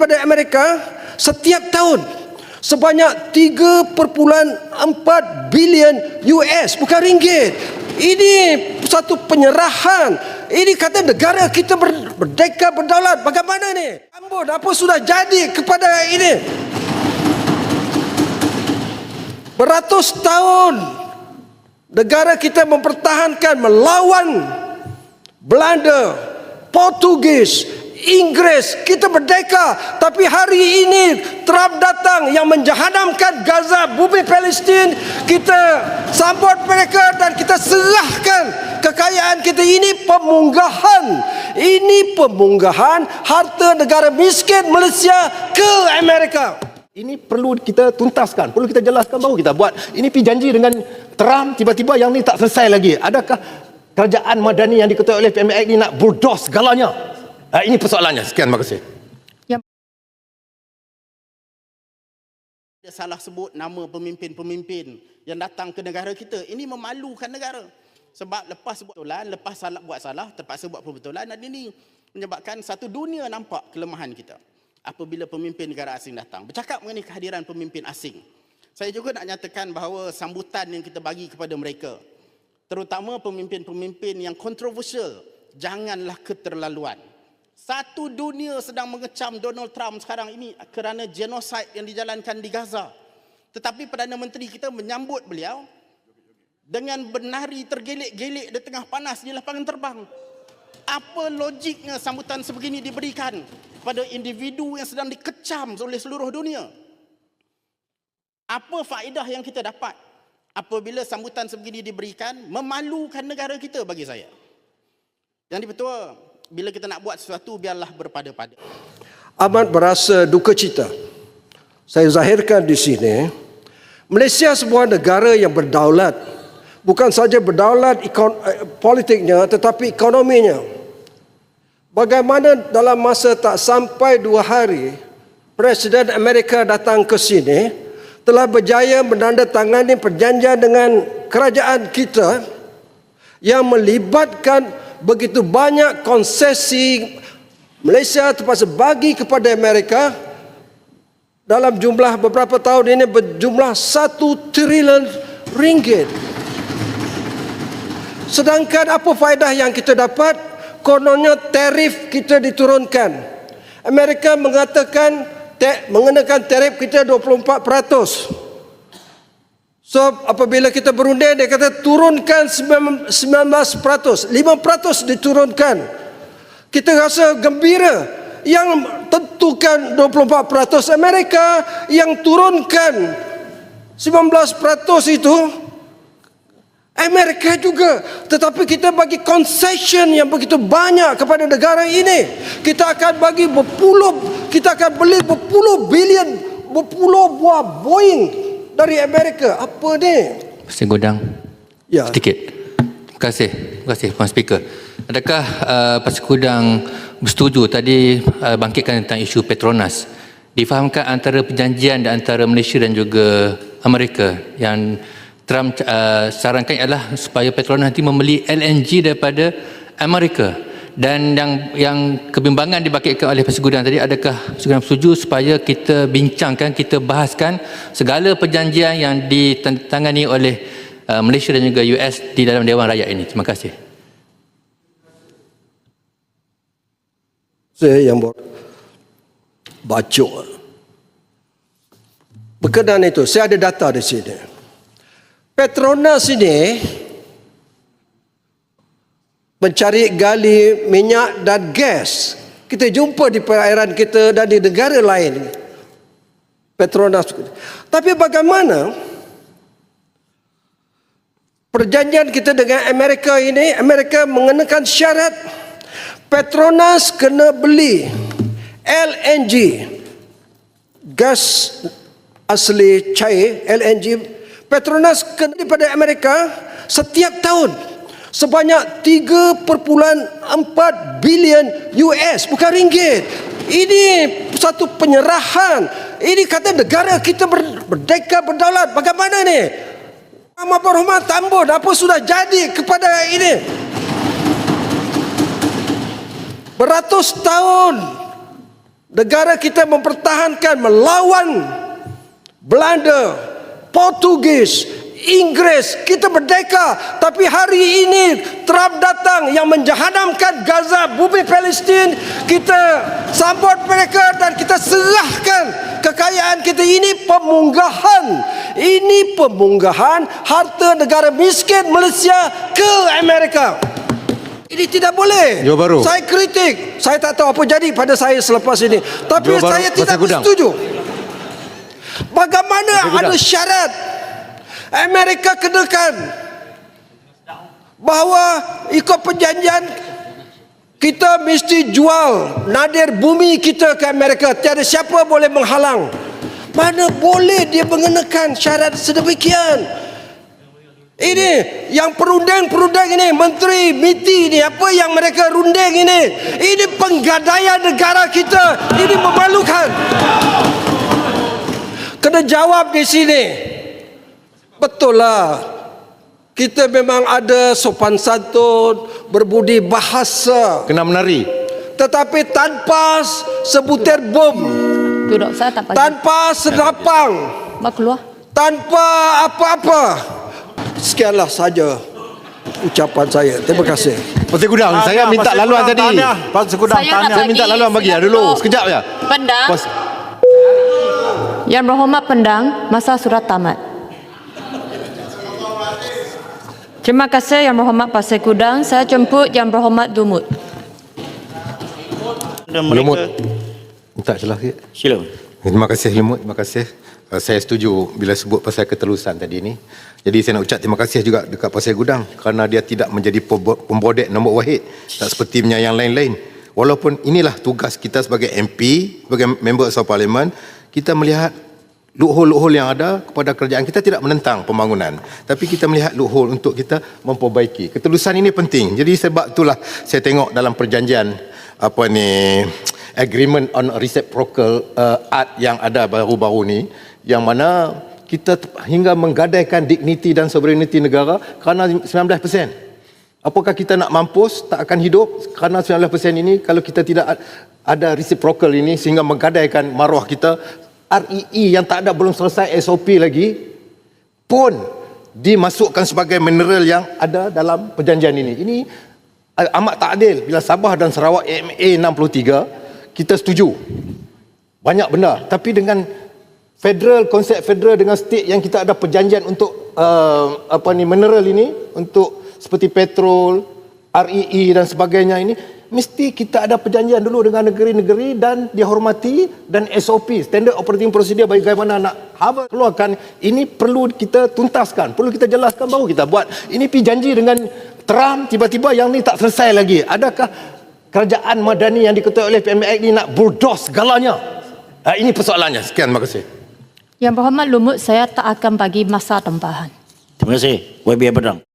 daripada Amerika setiap tahun sebanyak 3.4 bilion US bukan ringgit. Ini satu penyerahan. Ini kata negara kita berdeka berdaulat. Bagaimana ni? Ambon apa sudah jadi kepada ini? Beratus tahun negara kita mempertahankan melawan Belanda, Portugis, Inggris, kita merdeka. Tapi hari ini Trump datang yang menjahadamkan Gaza, bumi Palestin. Kita sambut mereka dan kita serahkan kekayaan kita. Ini pemunggahan. Ini pemunggahan harta negara miskin Malaysia ke Amerika. Ini perlu kita tuntaskan, perlu kita jelaskan baru kita buat. Ini pi janji dengan Trump tiba-tiba yang ni tak selesai lagi. Adakah kerajaan madani yang diketuai oleh PMX ni nak bulldoze segalanya? Ha, ini persoalannya. Sekian, terima kasih. Dia salah sebut nama pemimpin-pemimpin yang datang ke negara kita. Ini memalukan negara. Sebab lepas buat betulan, lepas salah buat salah, terpaksa buat perbetulan dan ini menyebabkan satu dunia nampak kelemahan kita. Apabila pemimpin negara asing datang. Bercakap mengenai kehadiran pemimpin asing. Saya juga nak nyatakan bahawa sambutan yang kita bagi kepada mereka, terutama pemimpin-pemimpin yang kontroversial, janganlah keterlaluan. Satu dunia sedang mengecam Donald Trump sekarang ini kerana genosid yang dijalankan di Gaza. Tetapi Perdana Menteri kita menyambut beliau dengan bernari tergelik-gelik di tengah panas di lapangan terbang. Apa logiknya sambutan sebegini diberikan pada individu yang sedang dikecam oleh seluruh dunia? Apa faedah yang kita dapat apabila sambutan sebegini diberikan memalukan negara kita bagi saya? Yang dipertua, bila kita nak buat sesuatu biarlah berpada-pada. amat berasa duka cita. Saya zahirkan di sini, Malaysia sebuah negara yang berdaulat. Bukan saja berdaulat ekon, eh, politiknya tetapi ekonominya. Bagaimana dalam masa tak sampai dua hari, Presiden Amerika datang ke sini, telah berjaya menandatangani perjanjian dengan kerajaan kita yang melibatkan begitu banyak konsesi Malaysia terpaksa bagi kepada Amerika dalam jumlah beberapa tahun ini berjumlah satu trilion ringgit. Sedangkan apa faedah yang kita dapat? Kononnya tarif kita diturunkan. Amerika mengatakan te, mengenakan tarif kita 24%. So apabila kita berunding dia kata turunkan 19%, 5% diturunkan. Kita rasa gembira yang tentukan 24% Amerika yang turunkan 19% itu. Amerika juga. Tetapi kita bagi concession yang begitu banyak kepada negara ini. Kita akan bagi berpuluh kita akan beli berpuluh bilion berpuluh buah Boeing dari Amerika apa ni Pasir Godang. ya Sedikit. Terima kasih. Terima kasih Puan Speaker. Adakah uh, Pasir Gudang bersetuju tadi uh, bangkitkan tentang isu Petronas? Difahamkan antara perjanjian antara Malaysia dan juga Amerika yang Trump uh, sarankan ialah supaya Petronas nanti membeli LNG daripada Amerika dan yang yang kebimbangan dibangkitkan oleh Gudang tadi adakah Gudang setuju supaya kita bincangkan kita bahaskan segala perjanjian yang ditangani oleh uh, Malaysia dan juga US di dalam Dewan Rakyat ini? Terima kasih. Saya yang buat bacok berkenaan itu saya ada data di sini. Petronas ini mencari gali minyak dan gas. Kita jumpa di perairan kita dan di negara lain. Petronas. Tapi bagaimana perjanjian kita dengan Amerika ini? Amerika mengenakan syarat Petronas kena beli LNG gas asli cair LNG Petronas kena daripada Amerika setiap tahun sebanyak 3.4 bilion US bukan ringgit. Ini satu penyerahan. Ini kata negara kita ber- berdeka berdaulat. Bagaimana ni? Amat berhormat tambun apa sudah jadi kepada ini? Beratus tahun negara kita mempertahankan melawan Belanda, Portugis, Inggris, kita merdeka. Tapi hari ini Trump datang yang menjahadamkan Gaza, bumi Palestin. Kita sambut mereka dan kita serahkan kekayaan kita. Ini pemunggahan. Ini pemunggahan harta negara miskin Malaysia ke Amerika. Ini tidak boleh. Jawab baru. Saya kritik. Saya tak tahu apa jadi pada saya selepas ini. Tapi baru, saya tidak bersetuju. Bagaimana ada syarat Amerika kenakan bahawa ikut perjanjian kita mesti jual nadir bumi kita ke Amerika. Tiada siapa boleh menghalang. Mana boleh dia mengenakan syarat sedemikian. Ini yang perunding-perunding ini Menteri MITI ini Apa yang mereka runding ini Ini penggadaian negara kita Ini memalukan Kena jawab di sini Betul lah Kita memang ada sopan santun Berbudi bahasa Kena menari. Tetapi tanpa sebutir bom Duduk saya tak pagi. Tanpa senapang Mak keluar. tanpa apa-apa. Sekianlah saja ucapan saya. Terima kasih. Pasal Gudang, saya Tahniah, minta laluan tadi. Pasal Gudang, Saya tahniah. Saya minta laluan bagi ya dulu. Sekejap ya. Pendang. Pas, Yang berhormat pendang, masa sudah tamat. Terima kasih Yang Berhormat Pasir Kudang. Saya jemput Yang Berhormat Dumut. Lumut. minta celah sikit. Sila. Terima kasih Limut, terima kasih. Uh, saya setuju bila sebut pasal ketelusan tadi ni. Jadi saya nak ucap terima kasih juga dekat Pasir Gudang kerana dia tidak menjadi pembo- pembodek nombor wahid tak seperti yang lain-lain. Walaupun inilah tugas kita sebagai MP, sebagai member of parliament, kita melihat loophole-loophole yang ada kepada kerajaan kita tidak menentang pembangunan. Tapi kita melihat loophole untuk kita memperbaiki. Ketelusan ini penting. Jadi sebab itulah saya tengok dalam perjanjian apa ni agreement on reciprocal uh, art yang ada baru-baru ni yang mana kita hingga menggadaikan dignity dan sovereignty negara kerana 19%. Apakah kita nak mampus tak akan hidup kerana 19% ini? Kalau kita tidak ada reciprocal ini sehingga menggadaikan maruah kita REE yang tak ada belum selesai SOP lagi pun dimasukkan sebagai mineral yang ada dalam perjanjian ini. Ini uh, amat tak adil bila Sabah dan Sarawak MA 63 kita setuju. Banyak benda tapi dengan federal konsep federal dengan state yang kita ada perjanjian untuk uh, apa ni mineral ini untuk seperti petrol, REE dan sebagainya ini mesti kita ada perjanjian dulu dengan negeri-negeri dan dihormati dan SOP standard operating procedure bagaimana nak Harvard keluarkan ini perlu kita tuntaskan perlu kita jelaskan baru kita buat ini pi janji dengan Trump tiba-tiba yang ni tak selesai lagi adakah kerajaan madani yang diketuai oleh PMX ni nak bulldoze segalanya Ah, ini persoalannya sekian terima kasih Yang berhormat Lumut, saya tak akan bagi masa tambahan. Terima kasih. YB Abadang.